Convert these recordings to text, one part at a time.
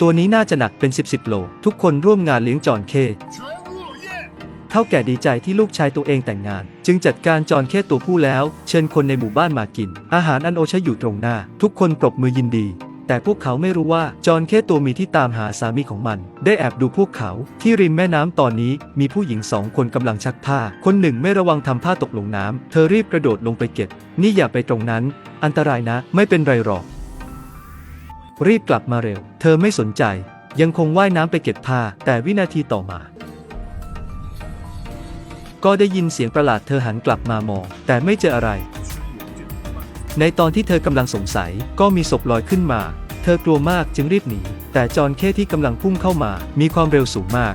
ตัวนี้น่าจะหนักเป็น 10บสิบโล ทุกคนร่วมงานเลี้ยงจอนเคเท่าแก่ดีใจที่ลูกชายตัวเองแต่งงาน จึงจัดการจอนเคตัวผู้แล้ว เชิญคนในหมู่บ้านมากิน อาหารอันโอชะอยู่ตรงหน้า ทุกคนปรบมือยินดี แต่พวกเขาไม่รู้ว่าจอนเคตัวมีที่ตามหาสามีของมัน ได้แอบดูพวกเขา ที่ริมแม่น้ำตอนนี้มีผู้หญิงสองคนกำลังชักผ้า คนหนึ่งไม่ระวังทำผ้าตกลงน้ำเธอรีบกระโดดลงไปเก็บ นี่อย่าไปตรงนั้น อันตรายนะ ไม่เป็นไรหรอก รีบกลับมาเร็ว เธอไม่สนใจ ยังคงว่ายน้ำไปเก็บผ้า แต่วินาทีต่อมา ก็ได้ยินเสียงประหลาดเธอหันกลับมามอง แต่ไม่เจออะไร ในตอนที่เธอกำลังสงสัย ก็มีศพลอยขึ้นมา เธอกลัวมากจึงรีบหนี แต่จอนเคที่กำลังพุ่งเข้ามา มีความเร็วสูงมาก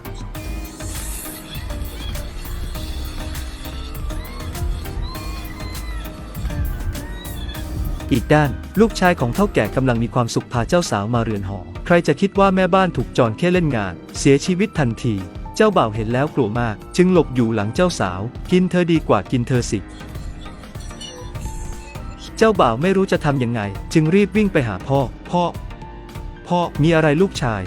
อีกด้าน ลูกชายของเท่าแก่กำลังมีความสุขพาเจ้าสาวมาเรือนหอ ใครจะคิดว่าแม่บ้านถูกจอนเคเล่นงาน เสียชีวิตทันที เจ้าบ่าวเห็นแล้วกลัวมาก จึงหลบอยู่หลังเจ้าสาว กินเธอดีกว่ากินเธอสิ เจ้าบ่าวไม่รู้จะทำยังไง จึงรีบวิ่งไปหาพ่อ พ่อ พ่อมีอะไรลูกชาย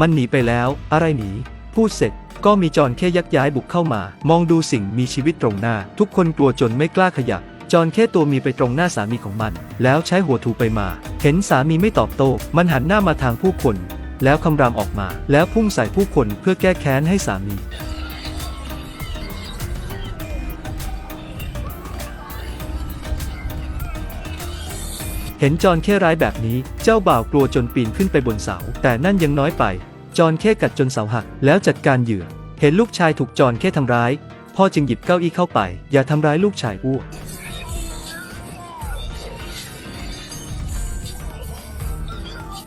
มันหนีไปแล้ว อะไรหนี พูดเสร็จก็มีจอนแค่ยักย้ายบุกเข้ามา มองดูสิ่งมีชีวิตตรงหน้า ทุกคนกลัวจนไม่กล้าขยับ จอนแค่ตัวมีไปตรงหน้าสามีของมัน แล้วใช้หัวถูไปมา เห็นสามีไม่ตอบโต้ มันหันหน้ามาทางผู้คน แล้วคำรามออกมา แล้วพุ่งใส่ผู้คนเพื่อแก้แค้นให้สามี เห็นจอนแค่ร้ายแบบนี้ เจ้าบ่าวกลัวจนปีนขึ้นไปบนเสา แต่นั่นยังน้อยไป จอนแค่กัดจนเสาหัก แล้วจัดการเหยื่อ เห็นลูกชายถูกจอนแค่ทำร้าย พ่อจึงหยิบเก้าอี้เข้าไป อย่าทำร้ายลูกชายอ้วก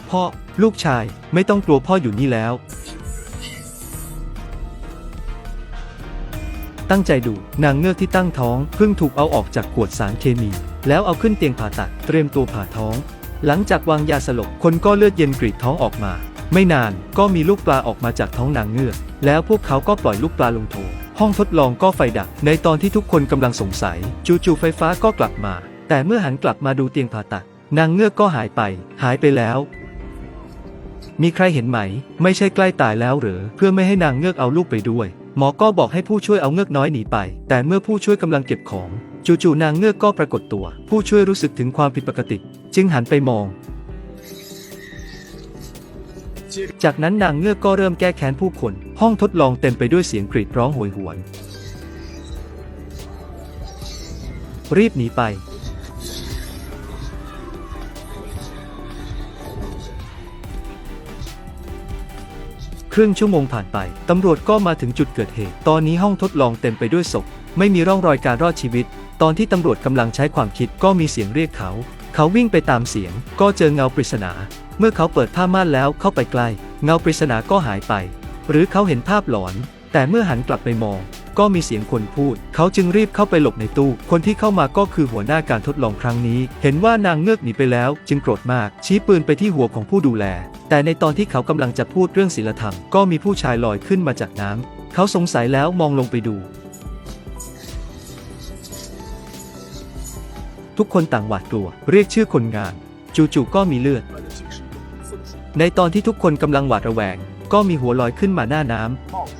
พ่อ ลูกชายไม่ต้องกลัวพ่ออยู่นี่แล้ว ตั้งใจดูนางเงือกที่ตั้งท้องเพิ่งถูกเอาออกจากขวดสารเคมี แล้วเอาขึ้นเตียงผ่าตัดเตรียมตัวผ่าท้อง หลังจากวางยาสลบคนก็เลือดเย็นกรีดท้องออกมา ไม่นานก็มีลูกปลาออกมาจากท้องนางเงือก แล้วพวกเขาก็ปล่อยลูกปลาลงโถห้องทดลองก็ไฟดับ ในตอนที่ทุกคนกำลังสงสัย จู่ๆไฟฟ้าก็กลับมา แต่เมื่อหันกลับมาดูเตียงผ่าตัด นางเงือกก็หายไป หายไปแล้ว มีใครเห็นไหม ไม่ใช่ใกล้ตายแล้วหรือเพื่อไม่ให้นางเงือกเอาลูกไปด้วย หมอก็บอกให้ผู้ช่วยเอาเงือกน้อยหนีไป แต่เมื่อผู้ช่วยกำลังเก็บของ จู่ๆนางเงือกก็ปรากฏตัว ผู้ช่วยรู้สึกถึงความผิดปกติ จึงหันไปมอง จากนั้นนางเงือกก็เริ่มแก้แค้นผู้คน ห้องทดลองเต็มไปด้วยเสียงกรีดร้องโหยหวน รีบหนีไป ครึ่งชั่วโมงผ่านไป ตำรวจก็มาถึงจุดเกิดเหตุ ตอนนี้ห้องทดลองเต็มไปด้วยศพ ไม่มีร่องรอยการรอดชีวิต ตอนที่ตำรวจกำลังใช้ความคิดก็มีเสียงเรียกเขา เขาวิ่งไปตามเสียง ก็เจอเงาปริศนา เมื่อเขาเปิดผ้าม่านแล้วเข้าไปใกล้ เงาปริศนาก็หายไป หรือเขาเห็นภาพหลอน แต่เมื่อหันกลับไปมอง ก็มีเสียงคนพูด เขาจึงรีบเข้าไปหลบในตู้ คนที่เข้ามาก็คือหัวหน้าการทดลองครั้งนี้ เห็นว่านางเงือกหนีไปแล้ว จึงโกรธมาก ชี้ปืนไปที่หัวของผู้ดูแล แต่ในตอนที่เขากำลังจะพูดเรื่องศีลธรรม ก็มีผู้ชายลอยขึ้นมาจากน้ำเขาสงสัยแล้วมองลงไปดู ทุกคนต่างหวาดกลัว เรียกชื่อคนงาน จู่ๆก็มีเลือด ในตอนที่ทุกคนกำลังหวาดระแวง ก็มีหัวลอยขึ้นมาหน้าน้ำ